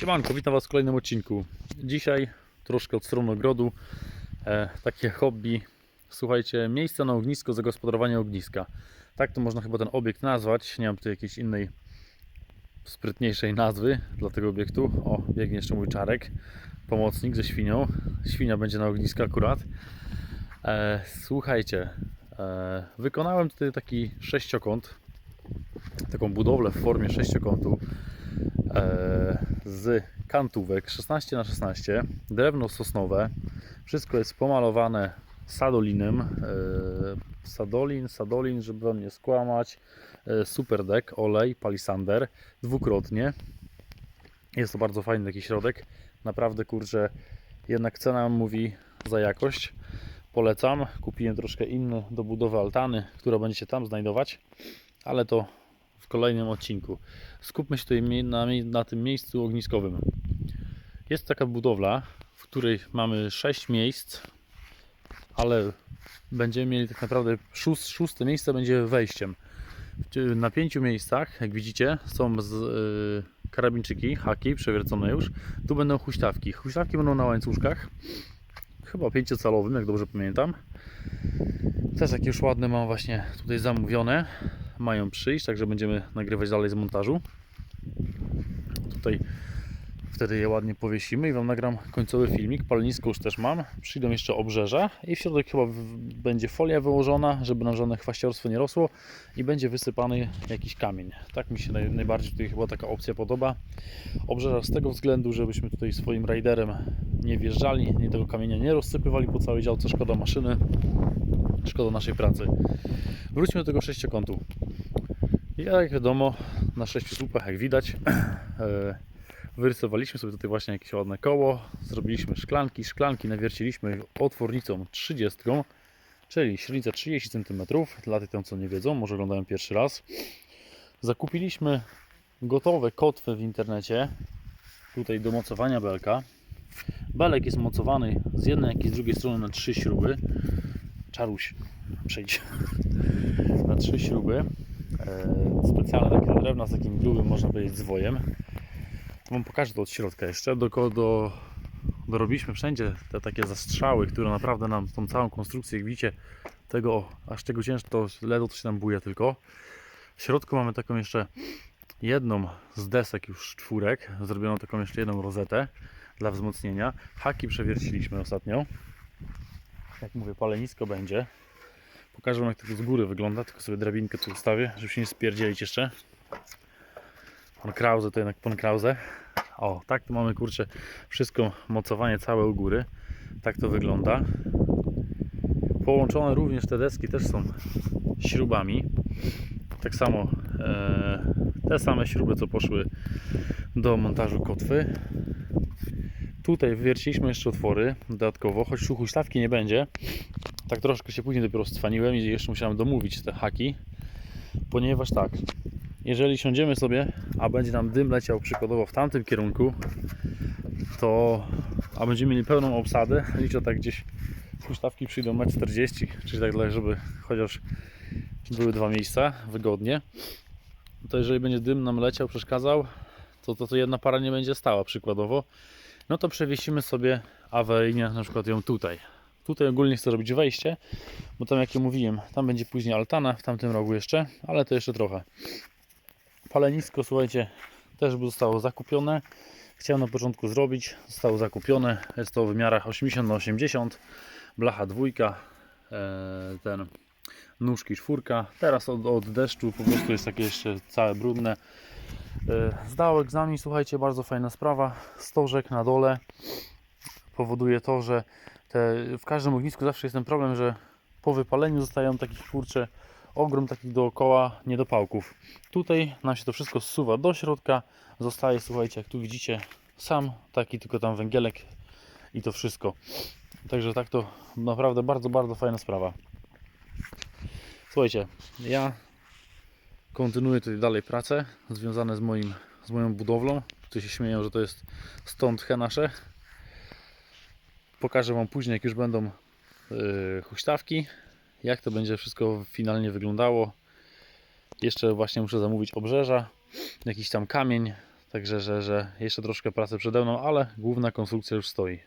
Siemanko, witam Was w kolejnym odcinku. Dzisiaj troszkę od strony ogrodu, e, takie hobby, słuchajcie, miejsce na ognisko, zagospodarowanie ogniska. Tak to można chyba ten obiekt nazwać, nie mam tu jakiejś innej sprytniejszej nazwy dla tego obiektu. O, biegnie jeszcze mój czarek, pomocnik ze świnią. Świnia będzie na ognisku akurat. E, słuchajcie, e, wykonałem tutaj taki sześciokąt, taką budowlę w formie sześciokątu z kantówek 16 na 16 drewno sosnowe. Wszystko jest pomalowane sadolinem e, sadolin, sadolin, żeby wam nie skłamać. E, super deck, olej, palisander dwukrotnie. Jest to bardzo fajny taki środek. Naprawdę kurczę jednak cena mówi za jakość. Polecam, kupiłem troszkę inny do budowy altany, która będzie się tam znajdować ale to kolejnym odcinku skupmy się tutaj na, na tym miejscu ogniskowym. Jest taka budowla, w której mamy 6 miejsc, ale będziemy mieli tak naprawdę szóst, szóste miejsce będzie wejściem. Na pięciu miejscach, jak widzicie, są z, y, karabinczyki, haki przewiercone już. Tu będą huśtawki. Huśtawki będą na łańcuszkach, chyba pięciocalowym, jak dobrze pamiętam. Też takie już ładne mam właśnie tutaj zamówione mają przyjść, także będziemy nagrywać dalej z montażu. Tutaj wtedy je ładnie powiesimy i Wam nagram końcowy filmik. Palenisko już też mam. Przyjdą jeszcze obrzeża i w środek chyba będzie folia wyłożona, żeby nam żadne chwaściorstwo nie rosło i będzie wysypany jakiś kamień. Tak mi się naj, najbardziej tutaj chyba taka opcja podoba. Obrzeża z tego względu, żebyśmy tutaj swoim rajderem nie wjeżdżali, nie tego kamienia nie rozsypywali po całej działce. Szkoda maszyny, szkoda naszej pracy. Wróćmy do tego sześciokątu. Jak wiadomo, na sześciu słupach, jak widać, e, wyrysowaliśmy sobie tutaj właśnie jakieś ładne koło, zrobiliśmy szklanki, szklanki nawierciliśmy otwornicą 30, czyli średnica 30 cm, dla tych co nie wiedzą, może oglądają pierwszy raz. Zakupiliśmy gotowe kotwy w internecie, tutaj do mocowania belka. Belek jest mocowany z jednej jak i z drugiej strony na trzy śruby. Czaruś, przejdź na trzy śruby. E, specjalne takie drewna z takim grubym, można powiedzieć, zwojem. Wam pokażę to od środka jeszcze. Do, do, dorobiliśmy wszędzie te takie zastrzały, które naprawdę nam tą całą konstrukcję, jak widzicie, tego, aż tego ciężko, to ledwo to się nam buja tylko. W środku mamy taką jeszcze jedną z desek już czwórek, zrobioną taką jeszcze jedną rozetę dla wzmocnienia. Haki przewierciliśmy ostatnio. Jak mówię, palenisko będzie. Pokażę wam jak to z góry wygląda, tylko sobie drabinkę tu ustawię, żeby się nie spierdzielić jeszcze. Pan Krause to jednak pan Krause. O, tak tu mamy kurczę wszystko, mocowanie całe u góry. Tak to wygląda. Połączone również te deski też są śrubami. Tak samo e, te same śruby co poszły do montażu kotwy. Tutaj wywierciliśmy jeszcze otwory dodatkowo, choć tu huśtawki nie będzie. Tak troszkę się później dopiero stwaniłem i jeszcze musiałem domówić te haki, ponieważ tak, jeżeli siądziemy sobie, a będzie nam dym leciał przykładowo w tamtym kierunku, to a będziemy mieli pełną obsadę, liczę tak gdzieś huśtawki przyjdą 1,40 m, czyli tak dla, żeby chociaż były dwa miejsca wygodnie, to jeżeli będzie dym nam leciał, przeszkadzał, to, to, to jedna para nie będzie stała przykładowo, no to przewiesimy sobie awaryjnie na przykład ją tutaj. Tutaj ogólnie chcę robić wejście, bo tam jak ja mówiłem, tam będzie później altana, w tamtym rogu jeszcze, ale to jeszcze trochę. Palenisko, słuchajcie, też zostało zakupione. Chciałem na początku zrobić, zostało zakupione. Jest to w wymiarach 80 na 80 blacha dwójka, e, ten nóżki czwórka. Teraz od, od deszczu po prostu jest takie jeszcze całe brudne. E, Zdał egzamin, słuchajcie, bardzo fajna sprawa. Stożek na dole powoduje to, że te, w każdym ognisku zawsze jest ten problem, że po wypaleniu zostają takie kurcze ogrom takich dookoła niedopałków. Tutaj nam się to wszystko zsuwa do środka. Zostaje, słuchajcie, jak tu widzicie, sam taki tylko tam węgielek i to wszystko. Także tak to naprawdę bardzo, bardzo fajna sprawa. Słuchajcie, ja kontynuuję tutaj dalej pracę związane z, moim, z moją budowlą. Tu się śmieją, że to jest stąd nasze. Pokażę Wam później, jak już będą yy, huśtawki, jak to będzie wszystko finalnie wyglądało. Jeszcze właśnie muszę zamówić obrzeża, jakiś tam kamień, Także, że, że jeszcze troszkę pracy przede mną, ale główna konstrukcja już stoi.